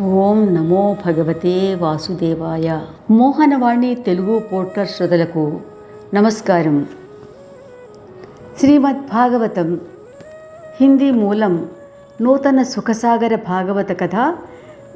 ఓం నమో భగవతే వాసుదేవాయ. మోహనవాణి తెలుగు పోర్టర్ శ్రోతలకు నమస్కారం. శ్రీమద్ భాగవతం హిందీ మూలం నూతన సుఖసాగర భాగవత కథ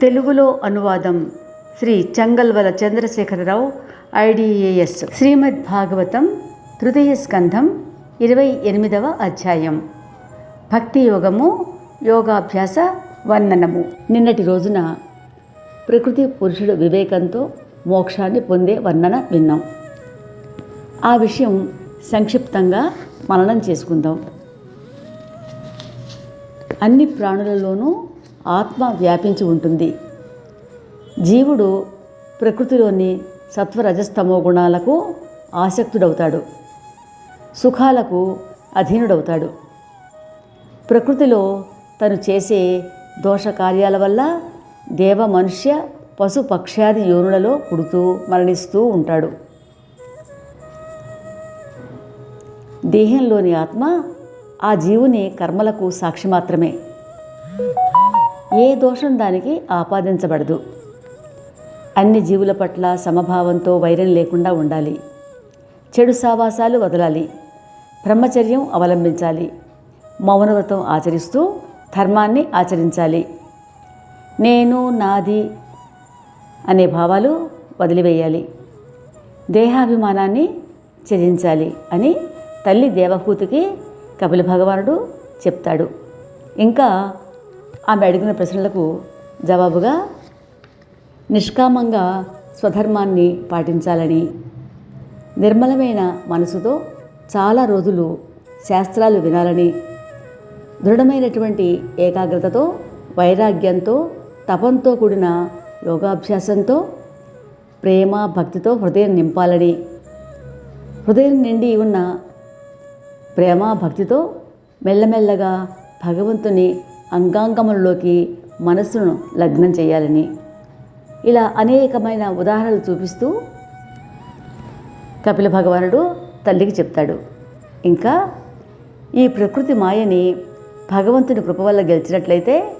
తెలుగులో అనువాదం శ్రీ చంగల్వల చంద్రశేఖరరావు ఐడిఏఎస్. శ్రీమద్ భాగవతం తృతీయ స్కంధం ఇరవై ఎనిమిదవ అధ్యాయం. భక్తి యోగము యోగాభ్యాస వర్ణనము నిన్నటి రోజున ప్రకృతి పురుషుడు వివేకంతో మోక్షాన్ని పొందే వర్ణన విన్నాం. ఆ విషయం సంక్షిప్తంగా మననం చేసుకుందాం. అన్ని ప్రాణులలోనూ ఆత్మ వ్యాపించి ఉంటుంది. జీవుడు ప్రకృతిలోని సత్వరజస్తమో గుణాలకు ఆసక్తుడవుతాడు. సుఖాలకు అధీనుడవుతాడు. ప్రకృతిలో తను చేసే దోష కార్యాల వల్ల దేవ మనుష్య పశు పక్ష్యాది యోనులలో పుడుతూ మరణిస్తూ ఉంటాడు. దేహంలోని ఆత్మ ఆ జీవుని కర్మలకు సాక్షి మాత్రమే. ఏ దోషం దానికి ఆపాదించబడదు. అన్ని జీవుల పట్ల సమభావంతో వైరం లేకుండా ఉండాలి. చెడు సావాసాలు వదలాలి. బ్రహ్మచర్యం అవలంబించాలి. మౌనవ్రతం ఆచరిస్తూ ధర్మాన్ని ఆచరించాలి. నేను నాది అనే భావాలు వదిలివేయాలి. దేహాభిమానాన్ని త్యజించాలి అని తల్లి దేవహూతికి కపిల భగవానుడు చెప్తాడు. ఇంకా ఆమె అడిగిన ప్రశ్నలకు జవాబుగా నిష్కామంగా స్వధర్మాన్ని పాటించాలని నిర్మలమైన మనసుతో చాలా రోజులు శాస్త్రాలు వినాలని దృఢమైనటువంటి ఏకాగ్రతతో వైరాగ్యంతో తపంతో కూడిన యోగాభ్యాసంతో ప్రేమ భక్తితో హృదయం నింపాలని. హృదయం నిండి ఉన్న ప్రేమ భక్తితో మెల్లమెల్లగా భగవంతుని అంగాంగములలోకి మనస్సును లగ్నం చేయాలని. ఇలా అనేకమైన ఉదాహరణలు చూపిస్తూ కపిల భగవానుడు తల్లికి చెప్తాడు. ఇంకా ఈ ప్రకృతి మాయని భగవంతుని కృప వల్ల గెలిచినట్లయితే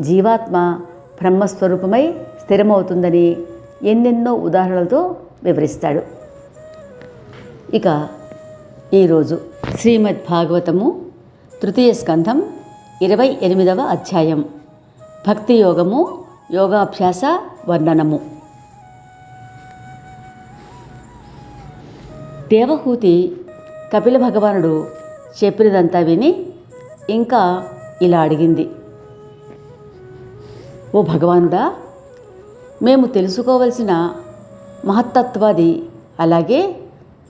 జీవాత్మ బ్రహ్మస్వరూపమై స్థిరమవుతుందని ఎన్నెన్నో ఉదాహరణలతో వివరిస్తాడు. ఇక ఈరోజు శ్రీమద్ భాగవతము తృతీయ స్కంధం ఇరవై ఎనిమిదవ అధ్యాయం. భక్తి యోగము యోగాభ్యాస వర్ణనము. దేవహూతి కపిల భగవానుడు చెప్పినదంతా విని ఇంకా ఇలా అడిగింది. ఓ భగవానుడా మేము తెలుసుకోవలసిన మహత్తత్వాది అలాగే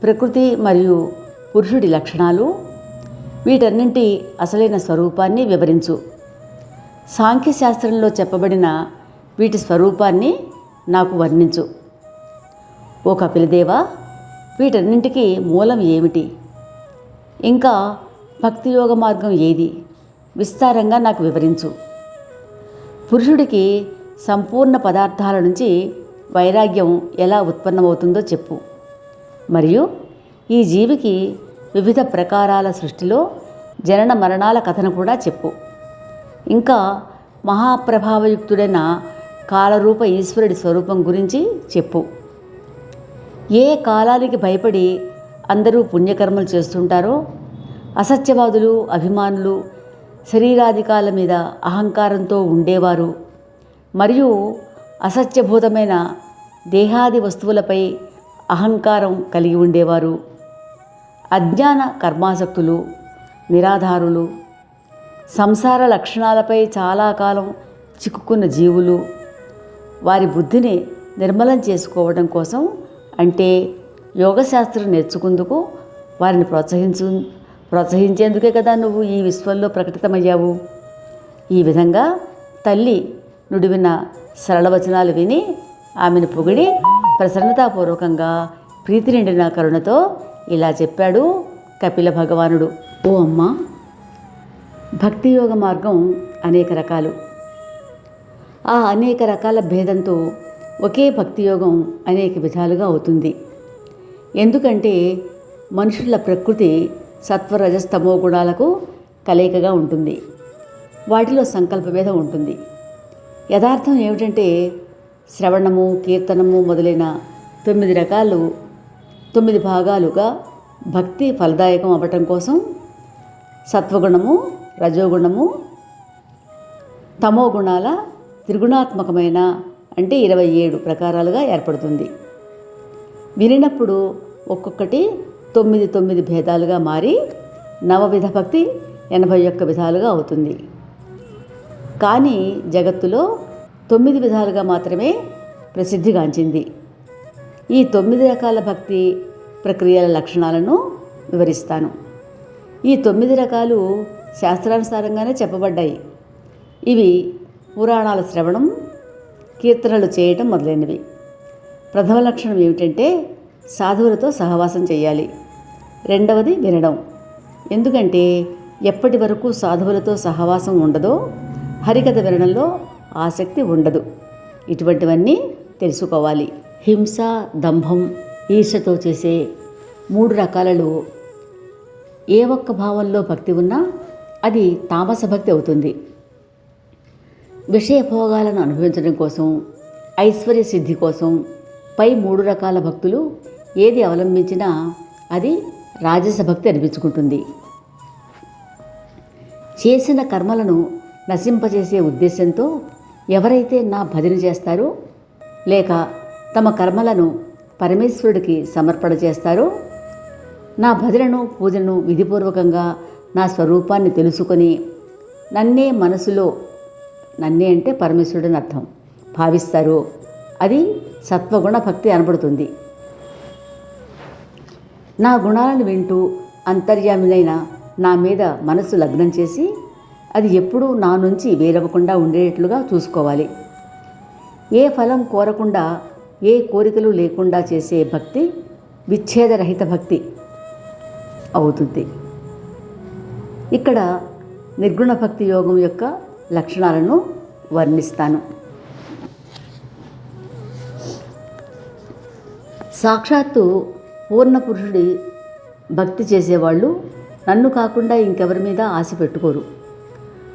ప్రకృతి మరియు పురుషుడి లక్షణాలు వీటన్నింటి అసలైన స్వరూపాన్ని వివరించు. సాంఖ్యశాస్త్రంలో చెప్పబడిన వీటి స్వరూపాన్ని నాకు వర్ణించు. ఓ కపిలదేవా వీటన్నింటికి మూలం ఏమిటి? ఇంకా భక్తి యోగ మార్గం ఏది? విస్తారంగా నాకు వివరించు. పురుషుడికి సంపూర్ణ పదార్థాల నుంచి వైరాగ్యం ఎలా ఉత్పన్నమవుతుందో చెప్పు. మరియు ఈ జీవికి వివిధ ప్రకారాల సృష్టిలో జనన మరణాల కథను కూడా చెప్పు. ఇంకా మహాప్రభావయుక్తుడైన కాలరూప ఈశ్వరుడి స్వరూపం గురించి చెప్పు. ఏ కాలానికి భయపడి అందరూ పుణ్యకర్మలు చేస్తుంటారో అసత్యవాదులు అభిమానులు శరీరాధికాల మీద అహంకారంతో ఉండేవారు. మరియు అసత్యభూతమైన దేహాది వస్తువులపై అహంకారం కలిగి ఉండేవారు. అజ్ఞాన కర్మాసక్తులు నిరాధారులు సంసార లక్షణాలపై చాలా కాలం చిక్కుకున్న జీవులు. వారి బుద్ధిని నిర్మలం చేసుకోవడం కోసం అంటే యోగశాస్త్రం నేర్చుకుందుకు వారిని ప్రోత్సహించు ప్రోత్సహించేందుకే కదా నువ్వు ఈ విశ్వంలో ప్రకటితమయ్యావు. ఈ విధంగా తల్లి నుడివిన సరళ వచనాలు విని ఆమెను పొగిడి ప్రసన్నతాపూర్వకంగా ప్రీతి నిండిన కరుణతో ఇలా చెప్పాడు కపిల భగవానుడు. ఓ అమ్మ భక్తి యోగ మార్గం అనేక రకాలు. ఆ అనేక రకాల భేదంతో ఒకే భక్తి యోగం అనేక విధాలుగా అవుతుంది. ఎందుకంటే మనుషుల ప్రకృతి సత్వరజస్తమో గుణాలకు కలయికగా ఉంటుంది. వాటిలో సంకల్పభేదం ఉంటుంది. యథార్థం ఏమిటంటే శ్రవణము కీర్తనము మొదలైన తొమ్మిది రకాలు తొమ్మిది భాగాలుగా భక్తి ఫలదాయకం అవ్వటం కోసం సత్వగుణము రజోగుణము తమో గుణాల త్రిగుణాత్మకమైన అంటే ఇరవై ఏడు ప్రకారాలుగా ఏర్పడుతుంది. వినినప్పుడు ఒక్కొక్కటి తొమ్మిది తొమ్మిది భేదాలుగా మారి నవవిధ భక్తి ఎనభై ఒక్క విధాలుగా అవుతుంది. కానీ జగత్తులో తొమ్మిది విధాలుగా మాత్రమే ప్రసిద్ధిగాంచింది. ఈ తొమ్మిది రకాల భక్తి ప్రక్రియల లక్షణాలను వివరిస్తాను. ఈ తొమ్మిది రకాలు శాస్త్రానుసారంగానే చెప్పబడ్డాయి. ఇవి పురాణాల శ్రవణం కీర్తనలు చేయటం మొదలైనవి. ప్రథమ లక్షణం ఏమిటంటే సాధువులతో సహవాసం చేయాలి. రెండవది వినడం. ఎందుకంటే ఎప్పటి వరకు సాధువులతో సహవాసం ఉండదో హరికథ వినడంలో ఆసక్తి ఉండదు. ఇటువంటివన్నీ తెలుసుకోవాలి. హింస దంభం ఈర్షతో చేసే మూడు రకాలలో ఏ ఒక్క భావంలో భక్తి ఉన్నా అది తామస భక్తి అవుతుంది. విషయ భోగాలను అనుభవించడం కోసం ఐశ్వర్య సిద్ధి కోసం పై మూడు రకాల భక్తులు ఏది అవలంబించినా అది రాజసభక్తి అనిపించుకుంటుంది. చేసిన కర్మలను నశింపజేసే ఉద్దేశంతో ఎవరైతే నా భజన చేస్తారో లేక తమ కర్మలను పరమేశ్వరుడికి సమర్పణ చేస్తారో నా భజనను పూజను విధిపూర్వకంగా నా స్వరూపాన్ని తెలుసుకొని నన్నే మనసులో నన్నే అంటే పరమేశ్వరుడని అర్థం భావిస్తారు అది సత్వగుణ భక్తి అనబడుతుంది. నా గుణాలను వింటూ అంతర్యామినైన నా మీద మనసు లగ్నం చేసి అది ఎప్పుడూ నా నుంచి వేరవ్వకుండా ఉండేటట్లుగా చూసుకోవాలి. ఏ ఫలం కోరకుండా ఏ కోరికలు లేకుండా చేసే భక్తి విచ్ఛేదరహిత భక్తి అవుతుంది. ఇక్కడ నిర్గుణ భక్తి యోగం యొక్క లక్షణాలను వర్ణిస్తాను. సాక్షాత్తు పూర్ణ పురుషుడి భక్తి చేసేవాళ్ళు నన్ను కాకుండా ఇంకెవరి మీద ఆశ పెట్టుకోరు.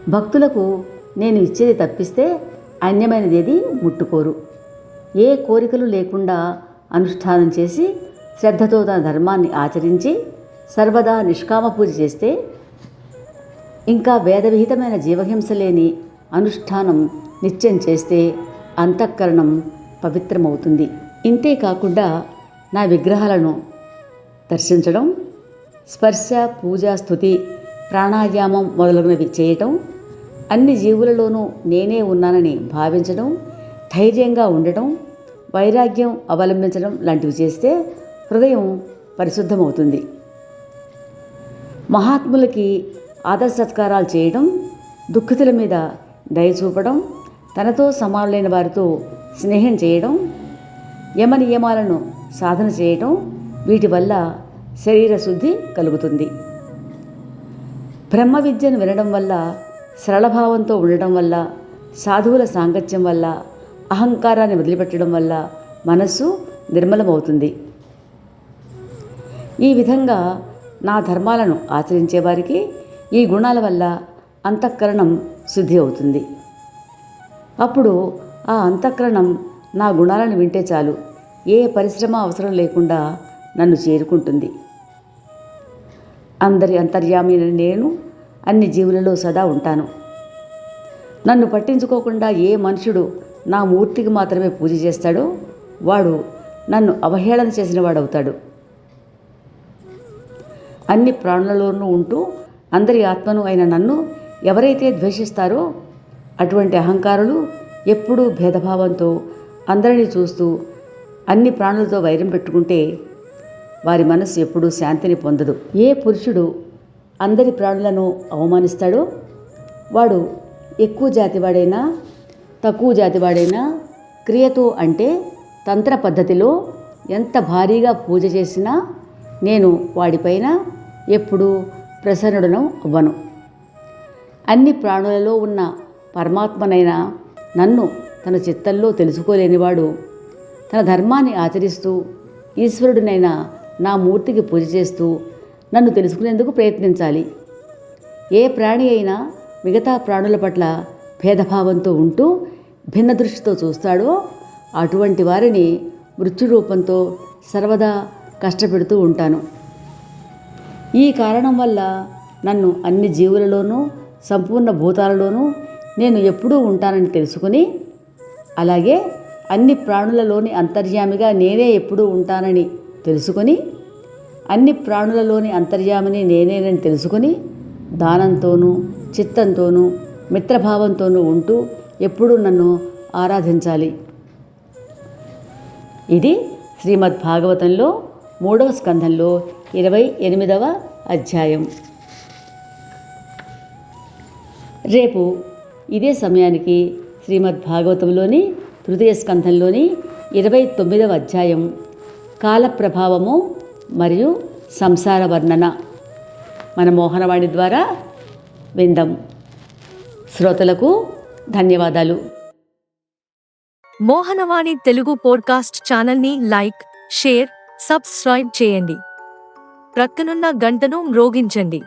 భక్తులకు నేను ఇచ్చేది తప్పిస్తే అన్యమైనదేది ముట్టుకోరు. ఏ కోరికలు లేకుండా అనుష్ఠానం చేసి శ్రద్ధతో తన ధర్మాన్ని ఆచరించి సర్వదా నిష్కామ పూజ చేస్తే ఇంకా వేదవిహితమైన జీవహింస లేని అనుష్ఠానం నిత్యం చేస్తే అంతఃకరణం పవిత్రమవుతుంది. ఇంతే కాకుండా నా విగ్రహాలను దర్శించడం స్పర్శ పూజ స్థుతి ప్రాణాయామం మొదలగునవి చేయటం అన్ని జీవులలోనూ నేనే ఉన్నానని భావించడం ధైర్యంగా ఉండటం వైరాగ్యం అవలంబించడం లాంటివి చేస్తే హృదయం పరిశుద్ధమవుతుంది. మహాత్ములకి ఆదర్శ సత్కారాలు చేయడం దుఃఖితుల మీద దయ చూపడం తనతో సమానులైన వారితో స్నేహం చేయడం యమ నియమాలను సాధన చేయటం వీటి వల్ల శరీర శుద్ధి కలుగుతుంది. బ్రహ్మ విద్యను వినడం వల్ల సరళభావంతో ఉండడం వల్ల సాధువుల సాంగత్యం వల్ల అహంకారాన్ని వదిలిపెట్టడం వల్ల మనస్సు నిర్మలమవుతుంది. ఈ విధంగా నా ధర్మాలను ఆచరించే వారికి ఈ గుణాల వల్ల అంతఃకరణం శుద్ధి అవుతుంది. అప్పుడు ఆ అంతఃకరణం నా గుణాలను వింటే చాలు. ఏ పరిశ్రమ అవసరం లేకుండా నన్ను చేరుకుంటుంది. అందరి అంతర్యామి నేను అన్ని జీవులలో సదా ఉంటాను. నన్ను పట్టించుకోకుండా ఏ మనుషుడు నా మూర్తికి మాత్రమే పూజ చేస్తాడో వాడు నన్ను అవహేళన చేసిన వాడవుతాడు. అన్ని ప్రాణులలోనూ ఉంటూ అందరి ఆత్మను అయిన నన్ను ఎవరైతే ద్వేషిస్తారో అటువంటి అహంకారులు ఎప్పుడూ భేదభావంతో అందరినీ చూస్తూ అన్ని ప్రాణులతో వైరం పెట్టుకుంటే వారి మనసు ఎప్పుడూ శాంతిని పొందదు. ఏ పురుషుడు అందరి ప్రాణులను అవమానిస్తాడో వాడు ఎక్కువ జాతివాడైనా తక్కువ జాతివాడైనా క్రియతో అంటే తంత్ర పద్ధతిలో ఎంత భారీగా పూజ చేసినా నేను వాడిపైన ఎప్పుడూ ప్రసన్నుడను అవ్వను. అన్ని ప్రాణులలో ఉన్న పరమాత్మనైన నన్ను తన చిత్తంలో తెలుసుకోలేనివాడు తన ధర్మాన్ని ఆచరిస్తూ ఈశ్వరుడినైనా నా మూర్తికి పూజ చేస్తూ నన్ను తెలుసుకునేందుకు ప్రయత్నించాలి. ఏ ప్రాణి అయినా మిగతా ప్రాణుల పట్ల భేదభావంతో ఉంటూ భిన్న దృష్టితో చూస్తాడో అటువంటి వారిని మృత్యురూపంతో సర్వదా కష్టపెడుతూ ఉంటాను. ఈ కారణం వల్ల నన్ను అన్ని జీవులలోనూ సంపూర్ణ భూతాలలోనూ నేను ఎప్పుడూ ఉంటానని తెలుసుకుని అలాగే అన్ని ప్రాణులలోని అంతర్యామిగా నేనే ఎప్పుడూ ఉంటానని తెలుసుకొని అన్ని ప్రాణులలోని అంతర్యామిని నేనేనని తెలుసుకొని దానంతోనూ చిత్తంతోనూ మిత్రభావంతోనూ ఉంటూ ఎప్పుడూ నన్ను ఆరాధించాలి. ఇది శ్రీమద్ భాగవతంలో మూడవ స్కంధంలో ఇరవై ఎనిమిదవ అధ్యాయం. రేపు ఇదే సమయానికి శ్రీమద్ భాగవతంలోని తృతీయ స్కంధంలోని ఇరవై తొమ్మిదవ అధ్యాయం. కాల ప్రభావము మరియు సంసార వర్ణన. మన మోహనవాణి ద్వారా విందాం. శ్రోతలకు ధన్యవాదాలు. మోహనవాణి తెలుగు పోడ్కాస్ట్ ఛానల్ని లైక్ షేర్ సబ్స్క్రైబ్ చేయండి. ప్రక్కనున్న గంటను మ్రోగించండి.